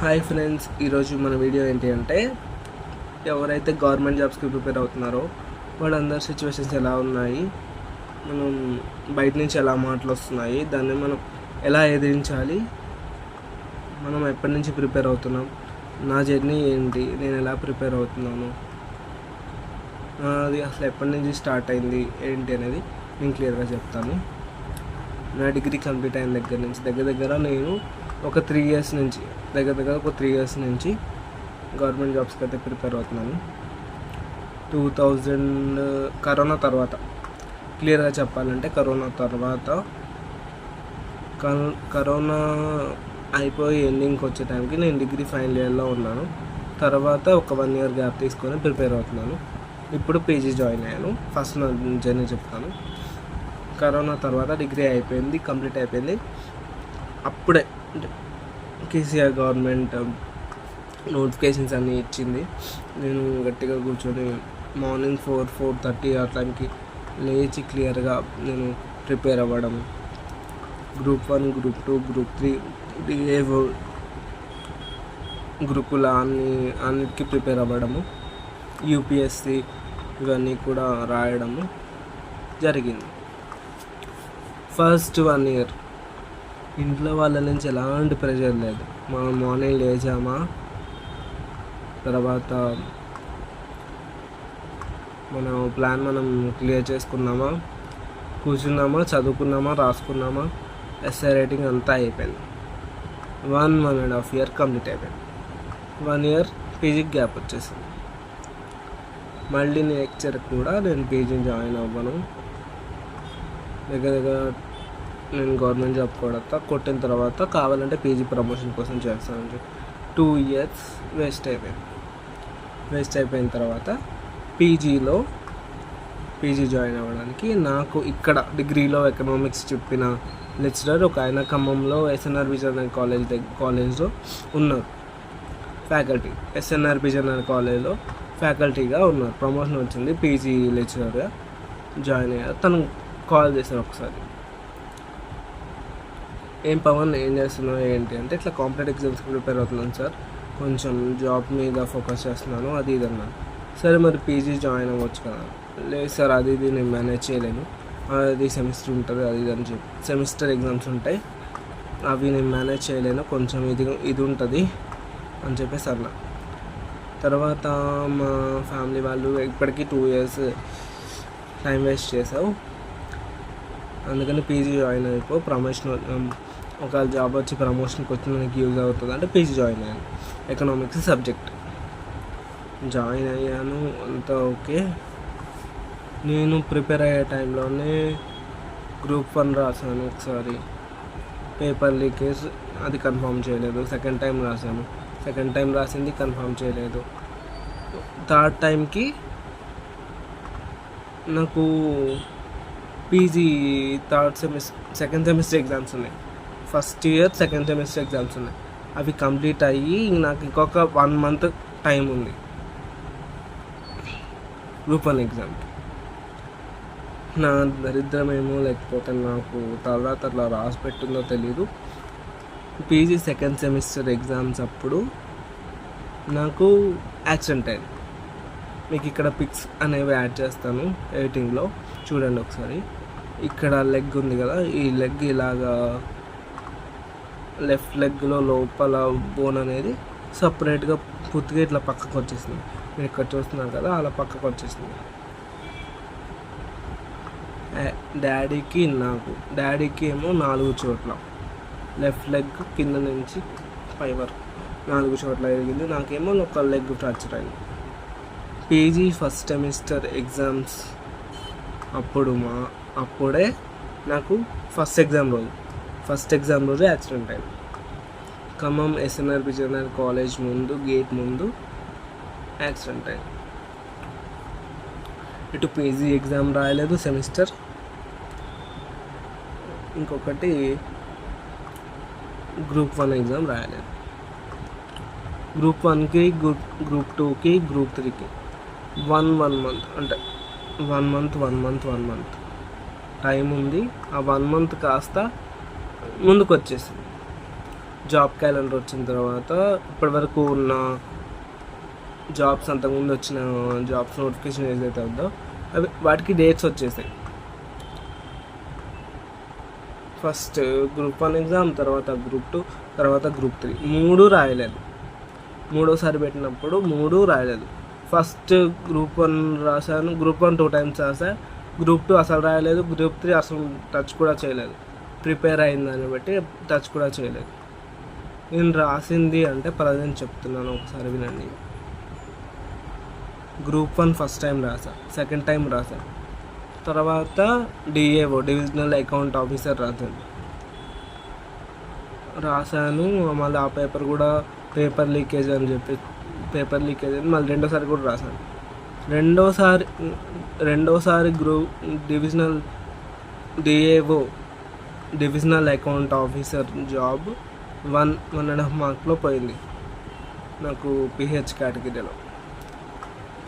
Hi friends ఈరోజు మన video ఏంటి అంటే ఎవరైతే గవర్నమెంట్ జాబ్స్కి ప్రిపేర్ అవుతున్నారో వాళ్ళందరి సిచ్యువేషన్స్ ఎలా ఉన్నాయి మనం బయట నుంచి ఎలా మాటలు వస్తున్నాయి దాన్ని మనం ఎలా ఎదిరించాలి మనం ఎప్పటి నుంచి ప్రిపేర్ అవుతున్నాం నా జర్నీ ఏంటి నేను ఎలా ప్రిపేర్ అవుతున్నాను అది అసలు ఎప్పటి నుంచి స్టార్ట్ అయింది ఏంటి అనేది నేను క్లియర్గా చెప్తాను. నా డిగ్రీ కంప్లీట్ అయిన దగ్గర నుంచి దగ్గర దగ్గర నేను ఒక త్రీ ఇయర్స్ నుంచి దగ్గర దగ్గర ఒక త్రీ ఇయర్స్ నుంచి గవర్నమెంట్ జాబ్స్కి అయితే ప్రిపేర్ అవుతున్నాను. టూ థౌజండ్ కరోనా తర్వాత. క్లియర్గా చెప్పాలంటే కరోనా తర్వాత కరోనా అయిపోయి ఎండింగ్కి వచ్చే టైంకి నేను డిగ్రీ ఫైనల్ ఇయర్లో ఉన్నాను. తర్వాత ఒక వన్ ఇయర్ గ్యాప్ తీసుకొని ప్రిపేర్ అవుతున్నాను. ఇప్పుడు పీజీ జాయిన్ అయ్యాను. ఫస్ట్ నా జర్నీ చెప్తాను. కరోనా తర్వాత డిగ్రీ అయిపోయింది కంప్లీట్ అయిపోయింది. అప్పుడే అంటే కేసీఆర్ గవర్నమెంట్ um, నోటిఫికేషన్స్ అన్నీ ఇచ్చింది. నేను గట్టిగా కూర్చొని మార్నింగ్ ఫోర్ ఫోర్ థర్టీ ఆ టైంకి లేచి క్లియర్గా నేను ప్రిపేర్ అవ్వడం. Group one group two group three ఏవో గ్రూపుల అన్ని అన్నిటికీ ప్రిపేర్ అవ్వడము. యూపీఎస్సి ఇవన్నీ కూడా రాయడము జరిగింది. ఫస్ట్ వన్ ఇయర్ ఇంట్లో వాళ్ళ నుంచి ఎలాంటి ప్రెషర్ లేదు. మనం మార్నింగ్ లేచామా? తర్వాత మన ప్లాన్ మనం క్లియర్ చేసుకున్నామా? కూర్చున్నామా? చదువుకున్నామా? రాసుకున్నామా? ఎస్ఐ రైటింగ్ అంతా అయిపోయింది. One one and half year complete అయిపోయింది. వన్ ఇయర్ పీజీకి గ్యాప్ వచ్చేసింది. మళ్ళీ నెక్స్ట్ కూడా నేను పీజీ జాయిన్ అవ్వను. దగ్గర దగ్గర నేను గవర్నమెంట్ జాబ్ కొడతా కొట్టిన తర్వాత కావాలంటే పీజీ ప్రమోషన్ కోసం చేస్తాను అని చెప్పి టూ ఇయర్స్ వేస్ట్ అయిపోయింది. వేస్ట్ అయిపోయిన తర్వాత పీజీలో పీజీ జాయిన్ అవ్వడానికి నాకు ఇక్కడ డిగ్రీలో ఎకనామిక్స్ చెప్పిన లెక్చరర్ ఒక ఆయన ఖమ్మంలో ఎస్ఎన్ఆర్ విజయనగర్ కాలేజ్ దగ్గర కాలేజ్లో ఉన్నారు. ఫ్యాకల్టీ ఎస్ఎన్ఆర్ విజయనగర్ కాలేజ్లో ఫ్యాకల్టీగా ఉన్నారు. ప్రమోషన్ వచ్చింది పీజీ లెక్చరర్గా జాయిన్ అయ్యారు. తను కాల్ చేశారు ఒకసారి. ఏం పవన్ ఏం చేస్తున్నావు ఏంటి అంటే ఇట్లా కాంపిటేటివ్ ఎగ్జామ్స్కి ప్రిపేర్ అవుతున్నాను సార్. కొంచెం జాబ్ మీద ఫోకస్ చేస్తున్నాను అది ఇది అన్నాను సరే మరి పీజీ జాయిన్ అవ్వచ్చు కదా. లేదు సార్ అది ఇది నేను మేనేజ్ చేయలేను. అది సెమిస్టర్ ఉంటుంది అది ఇది అని చెప్పి. సెమిస్టర్ ఎగ్జామ్స్ ఉంటాయి. అవి నేను మేనేజ్ చేయలేను కొంచెం ఇది ఇది ఉంటుంది అని చెప్పేసి అన్నా. తర్వాత మా ఫ్యామిలీ వాళ్ళు ఇప్పటికీ టూ ఇయర్స్ టైం వేస్ట్ చేసావు అందుకని పీజీ జాయిన్ అయిపో ప్రమోషన్ ఒకవేళ జాబ్ వచ్చి ప్రమోషన్కి వచ్చిన నాకు యూజ్ అవుతుంది అంటే పీజీ జాయిన్ అయ్యాను ఎకనామిక్స్ సబ్జెక్ట్ జాయిన్ అయ్యాను అంతా ఓకే నేను ప్రిపేర్ అయ్యే టైంలోనే గ్రూప్ వన్ రాశాను ఒకసారి. పేపర్ లీకేజ్ అది కన్ఫర్మ్ చేయలేదు. సెకండ్ టైం రాశాను. సెకండ్ టైం రాసింది కన్ఫర్మ్ చేయలేదు. థర్డ్ టైంకి నాకు PG third semester second semester exams ఉన్నాయి. First year second semester exams ఉన్నాయి. అవి కంప్లీట్ అయ్యి నాకు ఇంకొక వన్ మంత్ టైం ఉంది. గ్రూప్ వన్ నా దరిద్రమేమో లేకపోతే నాకు తర్వాత అట్లా రాసి పెట్టిందో తెలీదు. పీజీ సెకండ్ సెమిస్టర్ ఎగ్జామ్స్ అప్పుడు నాకు యాక్సిడెంట్ అయింది. మీకు ఇక్కడ పిక్స్ అనేవి యాడ్ చేస్తాను ఎడిటింగ్లో. చూడండి ఒకసారి. ఇక్కడ లెగ్ ఉంది కదా ఈ లెగ్ ఇలాగా లెఫ్ట్ లెగ్లో లోపల బోన్ అనేది సపరేట్గా పూర్తిగా ఇట్లా పక్కకు వచ్చేసింది. మీరు ఇక్కడ చూస్తున్నారు కదా అలా పక్కకు వచ్చేసింది. డాడీకి నాకు డాడీకి ఏమో నాలుగు చోట్ల. లెఫ్ట్ లెగ్ కింద నుంచి పై వరకు నాలుగు చోట్ల ఎరిగింది నాకేమో ఒక లెగ్ ఫ్రాక్చర్ అయింది. పీజీ ఫస్ట్ సెమిస్టర్ ఎగ్జామ్స్ అప్పుడు మా అప్పుడే నాకు ఫస్ట్ ఎగ్జామ్ రోజు. ఫస్ట్ ఎగ్జామ్ రోజు యాక్సిడెంట్ అయింది. ఖమ్మం ఎస్ఎన్ఆర్ విజయనగర్ కాలేజ్ ముందు గేట్ ముందు యాక్సిడెంట్ అయింది. ఇటు పీజీ ఎగ్జామ్ రాయలేదు సెమిస్టర్. ఇంకొకటి గ్రూప్ వన్ ఎగ్జామ్ రాయలేదు. గ్రూప్ వన్కి గ్రూప్ గ్రూప్ టూకి గ్రూప్ త్రీకి. వన్ వన్ మంత్ అంటే one month one month one month. Time ఉంది. ఆ వన్ మంత్ కాస్త ముందుకు వచ్చేసింది జాబ్ క్యాలెండర్ వచ్చిన తర్వాత ఇప్పటివరకు ఉన్న జాబ్స్ అంతకుముందు వచ్చిన జాబ్స్ నోటిఫికేషన్ ఏదైతే ఉందో అవి వాటికి డేట్స్ వచ్చేసాయి. ఫస్ట్ గ్రూప్ వన్ ఎగ్జామ్ తర్వాత గ్రూప్ టూ తర్వాత గ్రూప్ త్రీ. మూడు రాయలేదు. మూడోసారి పెట్టినప్పుడు మూడు రాయలేదు. ఫస్ట్ గ్రూప్ వన్ రాశాను గ్రూప్ వన్ టూ టైమ్స్ రాశాను గ్రూప్ టూ అసలు రాయలేదు గ్రూప్ త్రీ అసలు టచ్ కూడా చేయలేదు. ప్రిపేర్ అయిందని బట్టి టచ్ కూడా చేయలేదు. నేను రాసింది అంటే ప్రజెంట్ చెప్తున్నాను ఒకసారి వినండి. గ్రూప్ వన్ ఫస్ట్ టైం రాసా సెకండ్ టైం రాసా. తర్వాత డిఏఓ డివిజనల్ అకౌంట్ ఆఫీసర్ రాశాను. రాశాను మళ్ళీ ఆ పేపర్ కూడా పేపర్ లీకేజ్ అని చెప్పి పేపర్ లీకేజ్ అని మళ్ళీ రెండోసారి కూడా రాశాను. రెండోసారి రెండోసారి group divisional DAO divisional account officer job one one and half మార్క్లో పోయింది. నాకు పిహెచ్ కేటగిరీలో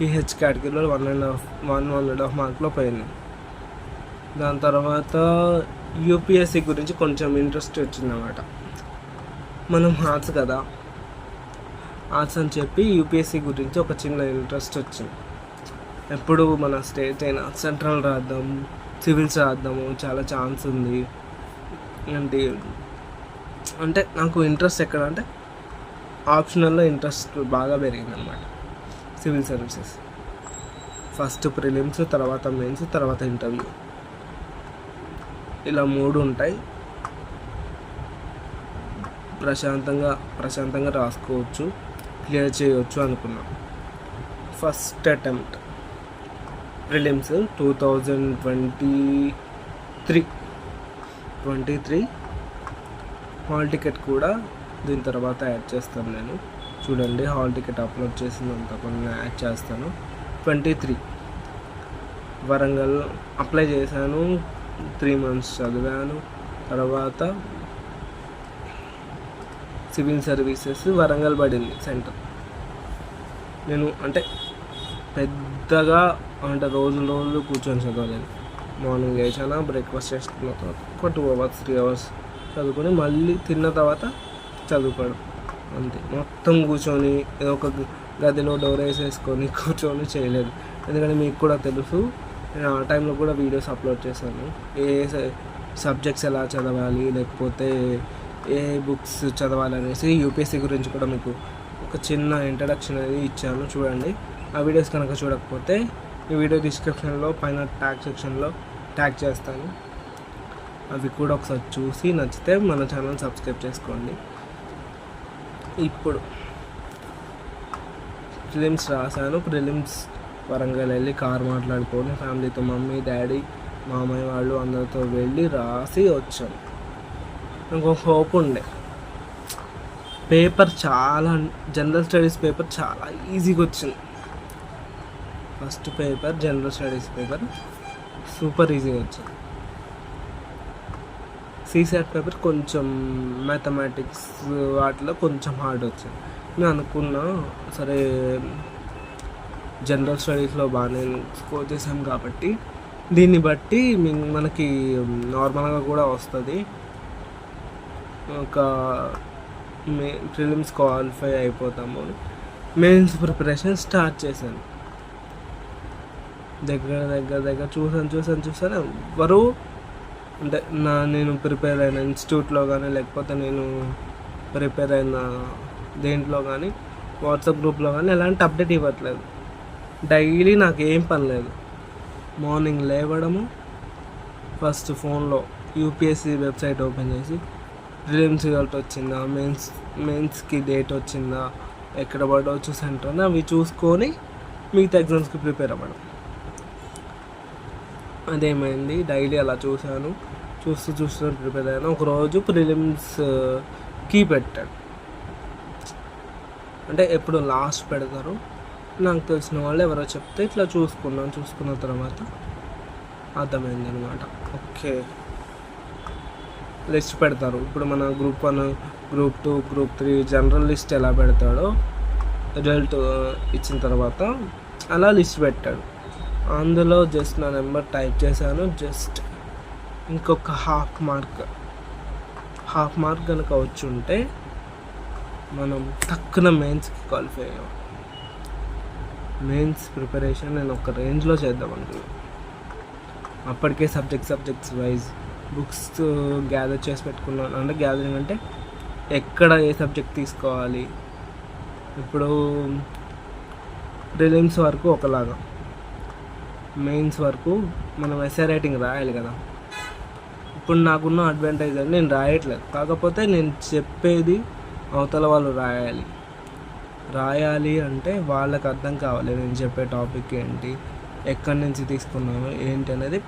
పిహెచ్ కేటగిరీలో one and half one one and half మార్క్లో పోయింది. దాని తర్వాత యూపీఎస్సి గురించి కొంచెం ఇంట్రెస్ట్ వచ్చిందన్నమాట. మనం ఆర్ట్స్ కదా. ఆర్ట్స్ అని చెప్పి యూపీఎస్సి గురించి ఒక చిన్న ఇంట్రెస్ట్ వచ్చింది. ఎప్పుడు మన స్టేట్ అయినా సెంట్రల్ రాద్దాం సివిల్స్ రాద్దాము చాలా ఛాన్స్ ఉంది. ఇలాంటి అంటే నాకు ఇంట్రెస్ట్ ఎక్కడ అంటే ఆప్షనల్లో ఇంట్రెస్ట్ బాగా పెరిగింది అనమాట సివిల్ సర్వీసెస్ ఫస్ట్ ప్రిలిమ్స్ తర్వాత మెయిన్స్ తర్వాత ఇంటర్వ్యూ ఇలా మూడు ఉంటాయి. ప్రశాంతంగా ప్రశాంతంగా రాసుకోవచ్చు క్లియర్ చేయవచ్చు అనుకున్నాం. First attempt prelims two thousand twenty three twenty three. Hall ticket కూడా దీని తర్వాత యాడ్ చేస్తాను నేను. చూడండి హాల్ టికెట్ అప్లోడ్ చేసినంత కొన్ని యాడ్ చేస్తాను. Twenty three. వరంగల్ అప్లై చేశాను. త్రీ మంత్స్ చదివాను. తర్వాత సివిల్ సర్వీసెస్ వరంగల్ పడింది సెంటర్. నేను అంటే పెద్దగా అంటే రోజు రోజు కూర్చొని చదవలేదు. మార్నింగ్ లేచానా బ్రేక్ఫాస్ట్ చేసుకున్న తర్వాత. ఒక టూ అవర్స్ త్రీ అవర్స్ చదువుకొని మళ్ళీ తిన్న తర్వాత చదువుకోవడం. అంతే. మొత్తం కూర్చొని ఏదో ఒక గదిలో డోర్ వేసేసుకొని కూర్చొని చేయలేదు. ఎందుకంటే మీకు కూడా తెలుసు నేను ఆ టైంలో కూడా వీడియోస్ అప్లోడ్ చేశాను. ఏ సబ్జెక్ట్స్ ఎలా చదవాలి లేకపోతే ఏ బుక్స్ చదవాలి అనేసి యూపీఎస్సీ గురించి కూడా మీకు ఒక చిన్న ఇంట్రడక్షన్ అనేది ఇచ్చాను. చూడండి. ఆ వీడియోస్ కనుక చూడకపోతే ఈ వీడియో డిస్క్రిప్షన్లో పైన ట్యాగ్ సెక్షన్లో ట్యాగ్ చేస్తాను. అవి కూడా ఒకసారి చూసి నచ్చితే మన ఛానల్ సబ్స్క్రైబ్ చేసుకోండి. ఇప్పుడు ప్రిలిమ్స్ రాశాను. ప్రిలిమ్స్ వరంగల్ వెళ్ళి కార్ మాట్లాడుకొని ఫ్యామిలీతో మమ్మీ డాడీ మామయ్య వాళ్ళు అందరితో వెళ్ళి రాసి వచ్చాను నాకు ఒక హోప్ ఉండే. పేపర్ చాలా జనరల్ స్టడీస్ పేపర్ చాలా ఈజీగా వచ్చింది. First paper general studies paper super ఈజీగా వచ్చింది. సీసెట్ పేపర్ కొంచెం మ్యాథమెటిక్స్ వాటిలో కొంచెం హార్డ్ వచ్చింది. నేను అనుకున్నా సరే జనరల్ స్టడీస్లో బాగానే స్కోర్ చేసాం కాబట్టి దీన్ని బట్టి మీ- మనకి నార్మల్గా కూడా వస్తుంది. ఒక మే ప్రిలిమ్స్ క్వాలిఫై అయిపోతాము మెయిన్స్ ప్రిపరేషన్ స్టార్ట్ చేశాను. దగ్గర దగ్గర దగ్గర చూసాను చూసాను చూసాను ఎవరు అంటే నా నేను ప్రిపేర్ అయిన ఇన్స్టిట్యూట్లో కానీ లేకపోతే నేను ప్రిపేర్ అయిన దేంట్లో కానీ వాట్సాప్ గ్రూప్లో కానీ ఎలాంటి అప్డేట్ ఇవ్వట్లేదు. డైలీ నాకు ఏం పని లేదు. మార్నింగ్ లేవడము ఫస్ట్ ఫోన్లో యూపీఎస్సీ వెబ్సైట్ ఓపెన్ చేసి ప్రిలిమ్స్ రిజల్ట్ వచ్చిందా మెయిన్స్ మెయిన్స్కి డేట్ వచ్చిందా ఎక్కడ పడవచ్చు సెంటర్ అని అవి చూసుకొని మిగతా ఎగ్జామ్స్కి ప్రిపేర్ అవ్వడం. అదేమైంది డైలీ అలా చూశాను. చూస్తూ చూస్తూ ప్రిపేర్ అయ్యాను. ఒకరోజు ప్రిలిమ్స్కి పెట్టాడు అంటే ఎప్పుడు లాస్ట్ పెడతారు? నాకు తెలిసిన వాళ్ళు ఎవరో చెప్తే ఇట్లా చూసుకున్నాను చూసుకున్న తర్వాత అర్థమైంది అనమాట ఓకే. లిస్ట్ పెడతారు. ఇప్పుడు మన group one group two group three general list ఎలా పెడతాడో రిజల్ట్ ఇచ్చిన తర్వాత అలా లిస్ట్ పెట్టాడు. అందులో జస్ట్ నా నెంబర్ టైప్ చేశాను. జస్ట్ ఇంకొక హాఫ్ మార్క్. హాఫ్ మార్క్ కనుక వచ్చి ఉంటే మనం తక్కువ మెయిన్స్కి క్వాలిఫై అయ్యాం. మెయిన్స్ ప్రిపరేషన్ నేను ఒక రేంజ్లో చేద్దాం అనుకున్నాను అప్పటికే subject subjects wise books gather చేసి పెట్టుకున్నాను. అంటే గ్యాదరింగ్ అంటే ఎక్కడ ఏ సబ్జెక్ట్ తీసుకోవాలి? ఇప్పుడు ప్రిలిమ్స్ వరకు ఒకలాగా. మెయిన్స్ వరకు మనం ఎస్ఏ రైటింగ్ రాయాలి కదా. ఇప్పుడు నాకున్న అడ్వాంటేజ్ అని నేను రాయట్లేదు. కాకపోతే నేను చెప్పేది అవతల వాళ్ళు రాయాలి. రాయాలి అంటే వాళ్ళకి అర్థం కావాలి. నేను చెప్పే టాపిక్ ఏంటి ఎక్కడి నుంచి తీసుకున్నాను ఏంటి అనేది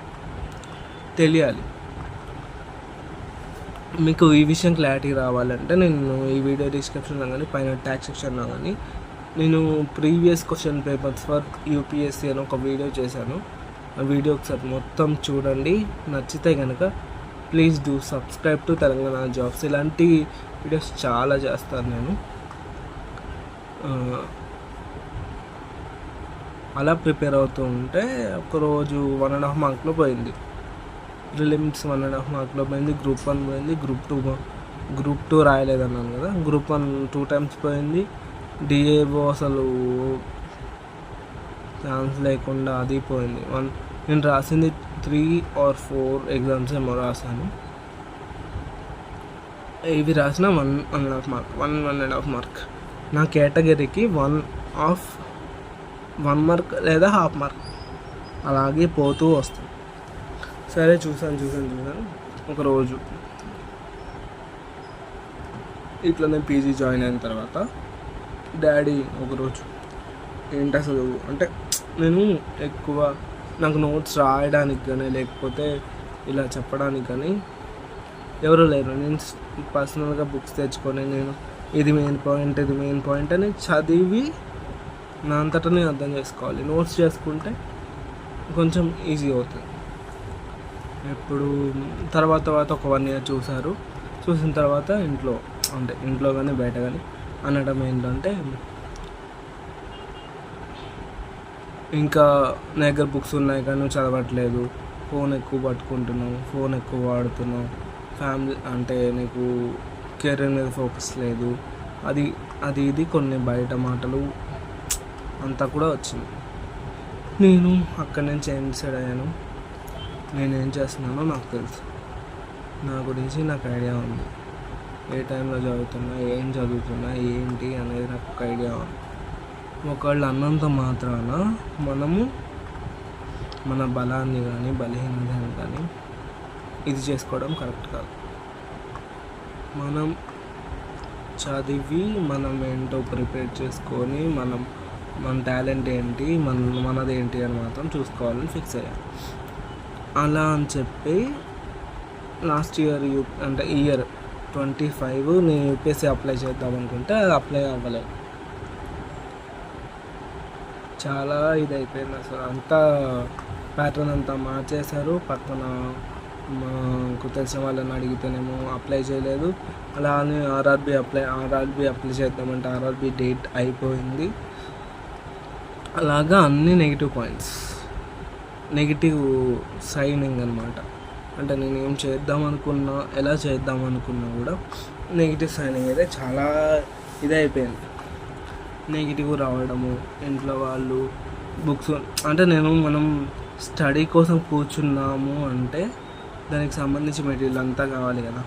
తెలియాలి. మీకు ఈ విషయం క్లారిటీ రావాలంటే నేను ఈ వీడియో డిస్క్రిప్షన్లో కానీ పైన ట్యాగ్ సెక్షన్లో కానీ నేను previous question papers for UPSC అని ఒక వీడియో చేశాను. ఆ వీడియో ఒకసారి మొత్తం చూడండి. నచ్చితే కనుక please do subscribe to Telangana jobs. ఇలాంటి వీడియోస్ చాలా చేస్తాను నేను. అలా ప్రిపేర్ అవుతూ ఉంటే ఒకరోజు వన్ అండ్ హాఫ్ మార్క్లో పోయింది. ప్రిలిమ్స్ వన్ అండ్ హాఫ్ మార్క్లో పోయింది గ్రూప్ వన్ పోయింది గ్రూప్ టూ గ్రూప్ టూ రాయలేదన్నాను కదా. గ్రూప్ వన్ టూ టైమ్స్ పోయింది. డిఏఓ అసలు ఛాన్స్ లేకుండా అది పోయింది. వన్ నేను రాసింది త్రీ ఆర్ ఫోర్ ఎగ్జామ్స్ ఏమో రాశాను. ఇవి రాసిన one one and half mark one one and half mark నా కేటగిరీకి వన్ ఆఫ్ వన్ మార్క్ లేదా హాఫ్ మార్క్ అలాగే పోతూ వస్తాను సరే చూసాను చూసాను చూసాను ఒకరోజు. ఇట్లా నేను పీజీ జాయిన్ అయిన తర్వాత డాడీ ఒకరోజు ఏంటి అసలు? అంటే నేను ఎక్కువ నాకు నోట్స్ రాయడానికి కానీ లేకపోతే ఇలా చెప్పడానికి కానీ ఎవరు లేరు. నేను పర్సనల్గా బుక్స్ తెచ్చుకొని నేను ఇది మెయిన్ పాయింట్ ఇది మెయిన్ పాయింట్ అని చదివి నా అంతటా నేను అర్థం చేసుకోవాలి. నోట్స్ చేసుకుంటే కొంచెం ఈజీ అవుతుంది. ఇప్పుడు తర్వాత తర్వాత ఒక వన్ ఇయర్ చూసారు చూసిన తర్వాత ఇంట్లో అంటే ఇంట్లో కానీ బయట కానీ అనడం ఏంటంటే ఇంకా నా దగ్గర బుక్స్ ఉన్నాయి కానీ నువ్వు చదవట్లేదు. ఫోన్ ఎక్కువ పట్టుకుంటున్నావు ఫోన్ ఎక్కువ వాడుతున్నావు. ఫ్యామిలీ అంటే నీకు కెరీర్ మీద ఫోకస్ లేదు. అది అది ఇది కొన్ని బయట మాటలు అంతా కూడా వచ్చింది. నేను అక్కడి నుంచి ఏం డిసైడ్ అయ్యాను? ఏం చేస్తున్నానో నాకు తెలుసు. నా గురించి నాకు ఐడియా ఉంది. ఏ టైంలో చదువుతున్నా ఏం చదువుతున్నా ఏంటి అనేది నాకు ఒక ఐడియా ఉంది. ఒకళ్ళు అన్నంత మాత్రాన మనము మన బలాన్ని కానీ బలహీనతని కానీ ఇది చేసుకోవడం కరెక్ట్ కాదు. మనం చదివి మనం ఏంటో ప్రిపేర్ చేసుకొని మనం మన టాలెంట్ ఏంటి మన మనది ఏంటి అని మాత్రం చూసుకోవాలని ఫిక్స్ అయ్యాను అలా అని చెప్పి లాస్ట్ ఇయర్ యూ అంటే ఇయర్ ట్వంటీ ఫైవ్ నేను యూపీఎస్సీ అప్లై చేద్దాం అనుకుంటే అది అప్లై అవ్వలేదు. చాలా ఇది అయిపోయింది అసలు. అంతా ప్యాటర్న్ అంతా మార్చేశారు. పక్కన మాకు తెలిసిన వాళ్ళని అడిగితేనేమో అప్లై చేయలేదు. అలా అని ఆర్ఆర్బి అప్లై ఆర్ఆర్బి అప్లై చేద్దామంటే ఆర్ఆర్బి డేట్ అయిపోయింది. అలాగా అన్ని నెగిటివ్ పాయింట్స్ నెగిటివ్ సైనింగ్ అనమాట అంటే నేను ఏం చేద్దాం అనుకున్నా ఎలా చేద్దాం అనుకున్నా కూడా నెగిటివ్ సైనింగ్ అయితే చాలా ఇదైపోయింది. నెగిటివ్ రావడము ఇంట్లో వాళ్ళు బుక్స్ అంటే నేను మనం స్టడీ కోసం కూర్చున్నాము అంటే దానికి సంబంధించి మెటీరియల్ అంతా కావాలి కదా.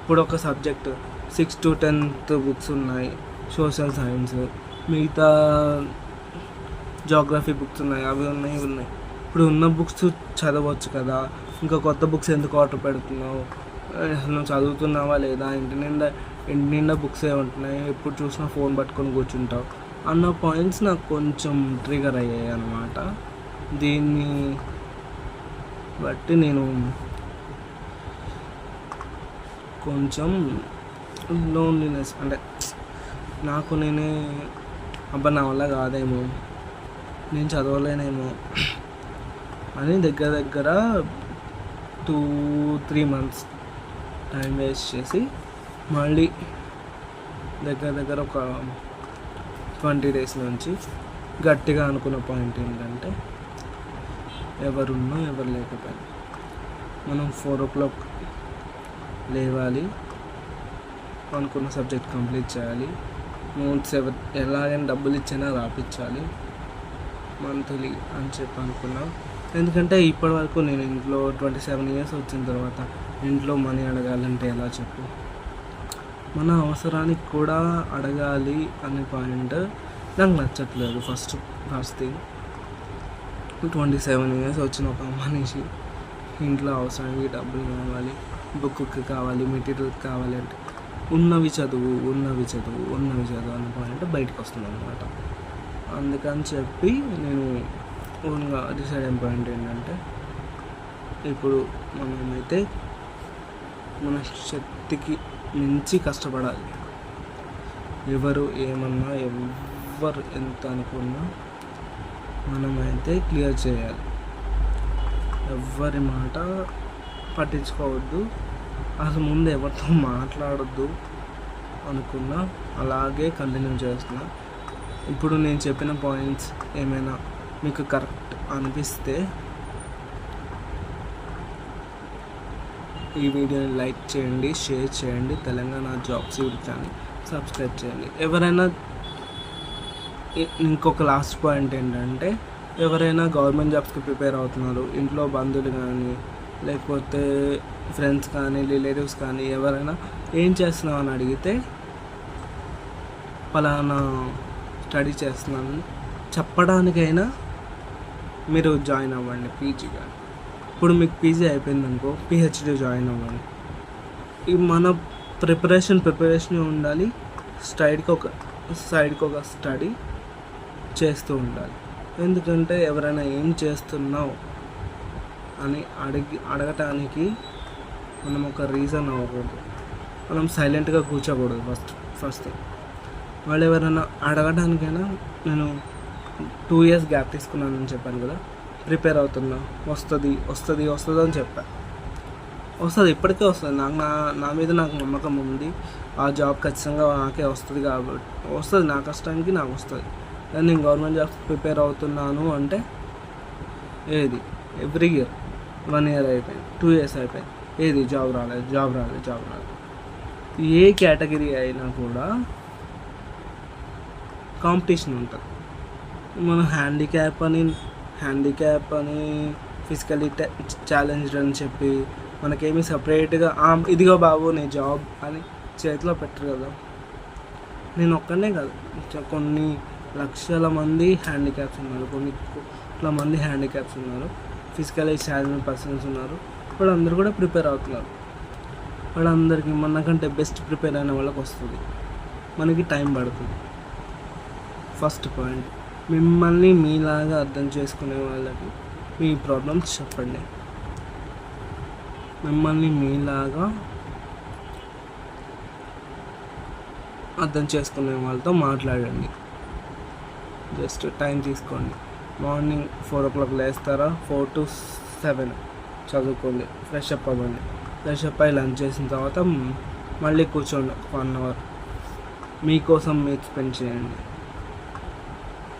ఇప్పుడు ఒక subject six to tenth books ఉన్నాయి సోషల్ సైన్స్ మిగతా జాగ్రఫీ బుక్స్ ఉన్నాయి అవి ఉన్నాయి ఇవి ఉన్నాయి. ఇప్పుడు ఉన్న బుక్స్ చదవచ్చు కదా ఇంకా కొత్త బుక్స్ ఎందుకు ఆర్డర్ పెడుతున్నావు? నువ్వు చదువుతున్నావా లేదా? ఇంటి నిండా ఇంటి నిండా బుక్స్ ఏ ఉంటున్నాయి. ఎప్పుడు చూసినా ఫోన్ పట్టుకొని కూర్చుంటావు. అన్న పాయింట్స్ నాకు కొంచెం ట్రిగర్ అయ్యాయి అన్నమాట. దీన్ని బట్టి నేను కొంచెం లోన్లీనెస్ అంటే నాకు నేనే అబ్బా నా వల్ల కాదేమో నేను చదవలేనేమో అని దగ్గర దగ్గర two three months time waste చేసి మళ్ళీ దగ్గర దగ్గర ఒక ట్వంటీ డేస్ నుంచి గట్టిగా అనుకున్న పాయింట్ ఏంటంటే ఎవరున్నా ఎవరు లేకపోయినా మనం ఫోర్ ఓ క్లాక్ లేవాలి అనుకున్న సబ్జెక్ట్ కంప్లీట్ చేయాలి నోట్స్ ఎవరు ఎలాగైనా డబ్బులు ఇచ్చినా రాపించాలి మంత్లీ అని చెప్పి అనుకున్నాం. ఎందుకంటే ఇప్పటివరకు నేను ఇంట్లో ట్వంటీ సెవెన్ ఇయర్స్ వచ్చిన తర్వాత ఇంట్లో మనీ అడగాలంటే ఎలా చెప్పు? మన అవసరానికి కూడా అడగాలి అనే పాయింట్ నాకు నచ్చట్లేదు first first thing. Twenty seven years వచ్చిన ఒక మనిషి ఇంట్లో అవసరానికి డబ్బులు కావాలి బుక్కి కావాలి మెటీరియల్ కావాలి అంటే ఉన్నవి చదువు ఉన్నవి చదువు ఉన్నవి చదువు అనే పాయింట్ బయటకు వస్తుంది అనమాట అందుకని చెప్పి నేను ఓన్గా డిసైడ్ అయిన పాయింట్ ఏంటంటే ఇప్పుడు మనమైతే మన శక్తికి మించి కష్టపడాలి. ఎవరు ఏమన్నా ఎవరు ఎంత అనుకున్నా మనమైతే క్లియర్ చేయాలి. ఎవరి మాట పట్టించుకోవద్దు. అసలు ముందు ఎవరితో మాట్లాడద్దు అనుకున్నా అలాగే కంటిన్యూ చేస్తున్నా. ఇప్పుడు నేను చెప్పిన పాయింట్స్ ఏమైనా మీకు కరెక్ట్ అనిపిస్తే ఈ వీడియోని లైక్ చేయండి షేర్ చేయండి. Telangana jobs YouTube channel subscribe చేయండి. ఎవరైనా ఇంకొక లాస్ట్ పాయింట్ ఏంటంటే ఎవరైనా గవర్నమెంట్ జాబ్స్కి ప్రిపేర్ అవుతున్నారు ఇంట్లో బంధువులు కానీ లేకపోతే ఫ్రెండ్స్ కానీ రిలేటివ్స్ కానీ ఎవరైనా ఏం చేస్తున్నావు అని అడిగితే పలానా స్టడీ చేస్తున్నాను. చెప్పడానికైనా మీరు జాయిన్ అవ్వండి పీజీ కానీ ఇప్పుడు మీకు పీజీ అయిపోయింది అనుకో పిహెచ్డి జాయిన్ అవ్వాలి. ఈ మన ప్రిపరేషన్ ప్రిపరేషన్ ఉండాలి స్టైడ్కి ఒక సైడ్కి ఒక స్టడీ చేస్తూ ఉండాలి. ఎందుకంటే ఎవరైనా ఏం చేస్తున్నావు అని అడిగి అడగటానికి మనం ఒక రీజన్ అవ్వకూడదు. మనం సైలెంట్గా కూర్చోకూడదు ఫస్ట్ ఫస్ట్ వాళ్ళు ఎవరైనా అడగడానికైనా నేను టూ ఇయర్స్ గ్యాప్ తీసుకున్నానని చెప్పాను కదా ప్రిపేర్ అవుతున్నా. వస్తుంది వస్తుంది వస్తుంది అని చెప్పా. వస్తుంది ఇప్పటికే వస్తుంది. నాకు నా నా మీద నాకు నమ్మకం ఉంది. ఆ జాబ్ ఖచ్చితంగా నాకే వస్తుంది కాబట్టి వస్తుంది. నా కష్టానికి నాకు వస్తుంది. కానీ నేను గవర్నమెంట్ జాబ్ ప్రిపేర్ అవుతున్నాను అంటే ఏది? Every year. వన్ ఇయర్ అయిపోయింది. టూ ఇయర్స్ అయిపోయింది. ఏది? జాబ్ రాలేదు జాబ్ రాలేదు జాబ్ రాలేదు. ఏ కేటగిరీ అయినా కూడా కాంపిటీషన్ ఉంటుంది. మనం హ్యాండిక్యాప్ అని హ్యాండిక్యాప్ అని ఫిజికలీ ఛాలెంజ్డ్ అని చెప్పి మనకేమి సపరేట్గా ఇదిగో బాబు నీ జాబ్ అని చేతిలో పెట్టరు కదా. నేను ఒక్కనే కాదు కొన్ని లక్షల మంది హ్యాండిక్యాప్స్ ఉన్నారు. కొన్ని కోట్ల మంది హ్యాండిక్యాప్స్ ఉన్నారు. ఫిజికలీ ఛాలెంజ్ పర్సన్స్ ఉన్నారు. వాళ్ళందరూ కూడా ప్రిపేర్ అవుతున్నారు. వాళ్ళందరికీ మనకంటే బెస్ట్ ప్రిపేర్ అయిన వాళ్ళకి వస్తుంది మనకి టైం పడుతుంది. ఫస్ట్ పాయింట్ మిమ్మల్ని మీలాగా అర్థం చేసుకునే వాళ్ళకి మీ ప్రాబ్లమ్స్ చెప్పండి. మిమ్మల్ని మీలాగా అర్థం చేసుకునే వాళ్ళతో మాట్లాడండి. జస్ట్ టైం తీసుకోండి. మార్నింగ్ ఫోర్ ఓ క్లాక్ లేస్తారా? ఫోర్ టు సెవెన్ చదువుకోండి. ఫ్రెష్ అప్ అవ్వండి. ఫ్రెష్ అప్ అయ్యి లంచ్ చేసిన తర్వాత మళ్ళీ కూర్చోండి. One hour. మీకోసం మీరు స్పెండ్ చేయండి.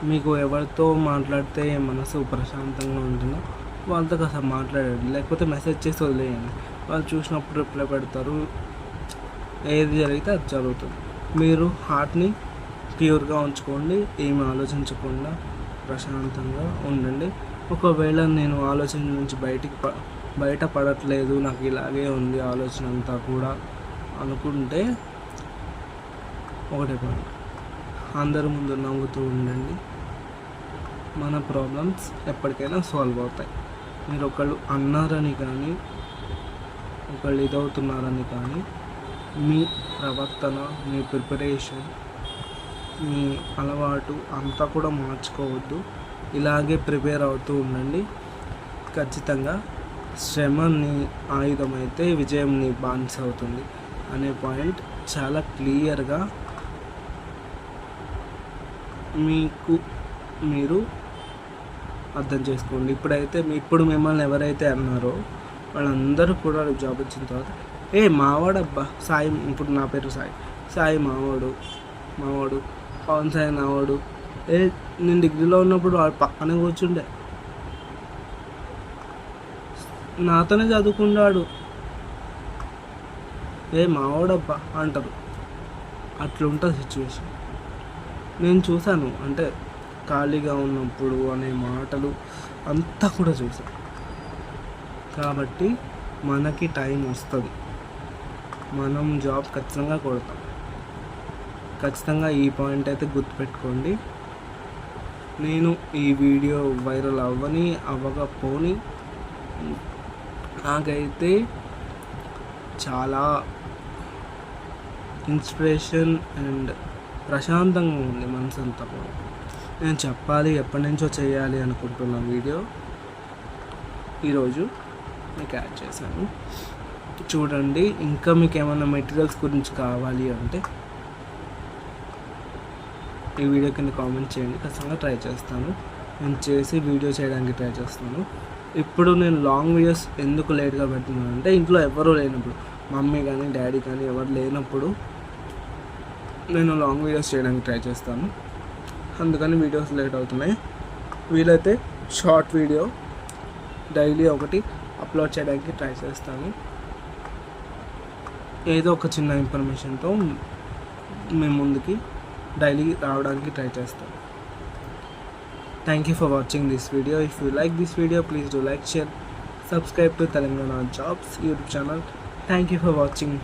మీకు ఎవరితో మాట్లాడితే మనసు ప్రశాంతంగా ఉంటుందో వాళ్ళతో కాస్త మాట్లాడండి. లేకపోతే మెసేజ్ చేసి వదిలేయండి. వాళ్ళు చూసినప్పుడు రిప్లై పెడతారు. ఏది జరిగితే అది జరుగుతుంది. మీరు హార్ట్ని ప్యూర్గా ఉంచుకోండి. ఏమి ఆలోచించకుండా ప్రశాంతంగా ఉండండి. ఒకవేళ నేను ఆలోచన నుంచి బయటికి ప బయట పడట్లేదు. నాకు ఇలాగే ఉంది ఆలోచన అంతా కూడా అనుకుంటే ఒకటే పని. అందరి ముందు నవ్వుతూ ఉండండి. మన ప్రాబ్లమ్స్ ఎప్పటికైనా సాల్వ్ అవుతాయి. మీరు ఒకళ్ళు అన్నారని కానీ ఒకళ్ళు ఇదవుతున్నారని కానీ మీ ప్రవర్తన మీ ప్రిపరేషన్ మీ అలవాటు అంతా కూడా మార్చుకోవద్దు. ఇలాగే ప్రిపేర్ అవుతూ ఉండండి. ఖచ్చితంగా శ్రమ నీ ఆయుధం అయితే విజయం నీ బాన్స్ అవుతుంది అనే పాయింట్ చాలా క్లియర్గా మీకు మీరు అర్థం చేసుకోండి. ఇప్పుడైతే మీ ఇప్పుడు మిమ్మల్ని ఎవరైతే అన్నారో వాళ్ళందరూ కూడా జాబ్ వచ్చిన తర్వాత ఏ మావాడు అబ్బా సాయి ఇప్పుడు నా పేరు సాయి. సాయి మావాడు మావాడు పవన్ సాయి నావాడు. ఏ నేను డిగ్రీలో ఉన్నప్పుడు వాడు పక్కనే కూర్చుండే. నాతోనే చదువుకున్నాడు. ఏ మావాడబ్బా అంటారు. అట్లుంటుంది సిచ్యువేషన్ నేను చూశాను అంటే ఖాళీగా ఉన్నప్పుడు అనే మాటలు అంతా కూడా చూసాం. కాబట్టి మనకి టైం వస్తుంది. మనం జాబ్ ఖచ్చితంగా కొడతాం. ఖచ్చితంగా ఈ పాయింట్ అయితే గుర్తుపెట్టుకోండి. నేను ఈ వీడియో వైరల్ అవ్వని అవ్వకపోని నాకైతే చాలా ఇన్స్పిరేషన్ అండ్ ప్రశాంతంగా ఉంది మనసు అంతా కూడా. నేను చెప్పాలి ఎప్పటి నుంచో చేయాలి అనుకుంటున్న వీడియో ఈరోజు మీకు యాడ్ చేశాను. చూడండి ఇంకా మీకు ఏమైనా మెటీరియల్స్ గురించి కావాలి అంటే ఈ వీడియో కింద కామెంట్ చేయండి. ఖచ్చితంగా ట్రై చేస్తాను. నేను చేసి వీడియో చేయడానికి ట్రై చేస్తాను. ఇప్పుడు నేను లాంగ్ వీడియోస్ ఎందుకు లేట్గా పెడుతున్నాను అంటే ఇంట్లో ఎవరు లేనప్పుడు మమ్మీ కానీ డాడీ కానీ ఎవరు లేనప్పుడు నేను లాంగ్ వీడియోస్ చేయడానికి ట్రై చేస్తాను. అందుకని వీడియోస్ లేట్ అవుతున్నాయి. వీలైతే షార్ట్ వీడియో డైలీ ఒకటి అప్లోడ్ చేయడానికి ట్రై చేస్తాను. ఏదో ఒక చిన్న ఇన్ఫర్మేషన్తో మీ ముందుకి డైలీ రావడానికి ట్రై చేస్తాను. Thank you for watching this video if you like this video please do like share subscribe to Telangana jobs YouTube channel thank you for watching